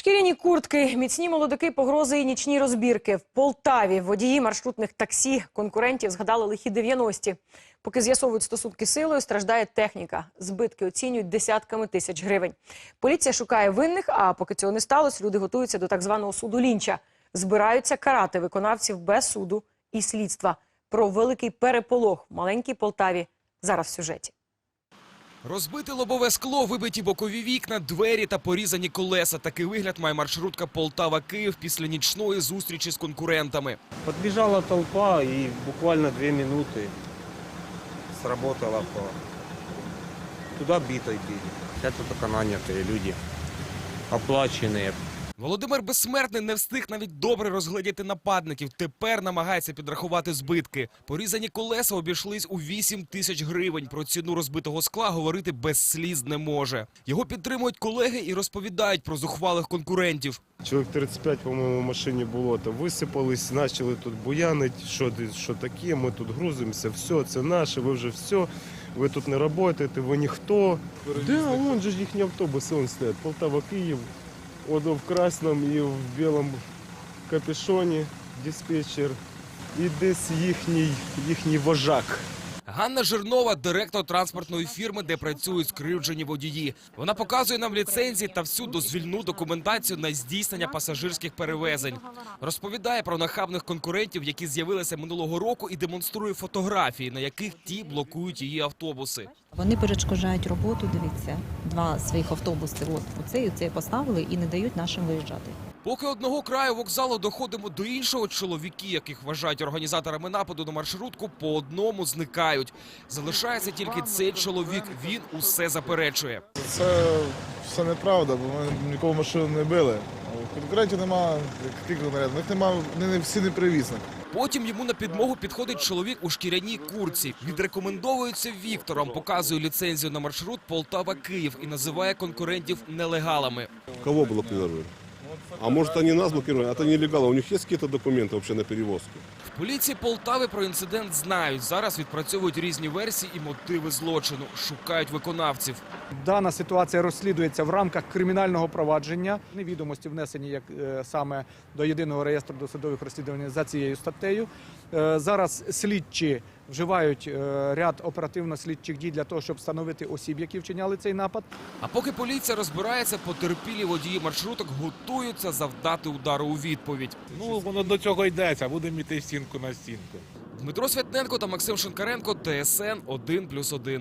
Шкіряні куртки, міцні молодики, погрози і нічні розбірки. В Полтаві водії маршрутних таксі конкурентів згадали лихі 90-ті. Поки з'ясовують стосунки силою, страждає техніка. Збитки оцінюють десятками тисяч гривень. Поліція шукає винних, а поки цього не сталося, люди готуються до так званого суду лінча. Збираються карати виконавців без суду і слідства. Про великий переполох в маленькій Полтаві зараз в сюжеті. Розбите лобове скло, вибиті бокові вікна, двері та порізані колеса. Такий вигляд має маршрутка Полтава-Київ після нічної зустрічі з конкурентами. Подбежала толпа и буквально две минуты сработала по... Туда битой били. Это только нанятые люди, оплаченные. Володимир Безсмертний не встиг навіть добре розглядіти нападників. Тепер намагається підрахувати збитки. Порізані колеса обійшлись у 8 тисяч гривень. Про ціну розбитого скла говорити без сліз не може. Його підтримують колеги і розповідають про зухвалих конкурентів. Чоловік 35, по-моєму, в машині було, то висипались, почали тут буянити, що, що таке, ми тут грузимося, все, це наше, ви вже все, ви тут не працюєте, ви ніхто. Да, вон же ж їхні автобуси, вон стоять, Полтава-Київ, от в красному і в білому капюшоні диспетчер, і десь їхній, їхній вожак. Ганна Жирнова – директор транспортної фірми, де працюють скривджені водії. Вона показує нам ліцензії та всю дозвільну документацію на здійснення пасажирських перевезень. Розповідає про нахабних конкурентів, які з'явилися минулого року, і демонструє фотографії, на яких ті блокують її автобуси. Вони перешкоджають роботу. Дивіться, два своїх автобуси. От оцей, оцей поставили і не дають нашим виїжджати. Поки одного краю вокзалу доходимо до іншого, чоловіки, яких вважають організаторами нападу на маршрутку, по одному зникають. Залишається тільки цей чоловік. Він усе заперечує. Це все неправда, бо ми нікого машину не били Конкурентів нема, яких конкурентів, в них нема, вони не всі не привісники. Потім йому на підмогу підходить чоловік у шкіряній курці. Відрекомендовується Віктором, показує ліцензію на маршрут Полтава-Київ і називає конкурентів нелегалами. Кого блокировали? А может они нас блокировали? Это нелегалы. У них есть какие-то документы вообще на перевозку? В поліції Полтави про інцидент знають. Зараз відпрацьовують різні версії і мотиви злочину. Шукають виконавців. Дана ситуація розслідується в рамках кримінального провадження. Невідомості внесені як е, саме до єдиного реєстру досудових розслідувань за цією статтею. Е, зараз слідчі вживають е, ряд оперативно-слідчих дій для того, щоб встановити осіб, які вчиняли цей напад. А поки поліція розбирається, потерпілі водії маршруток готуються завдати удару у відповідь. Ну, воно до цього йдеться, будемо йти стінку на стінку. Дмитро Святненко та Максим Шинкаренко, ТСН 1+,1.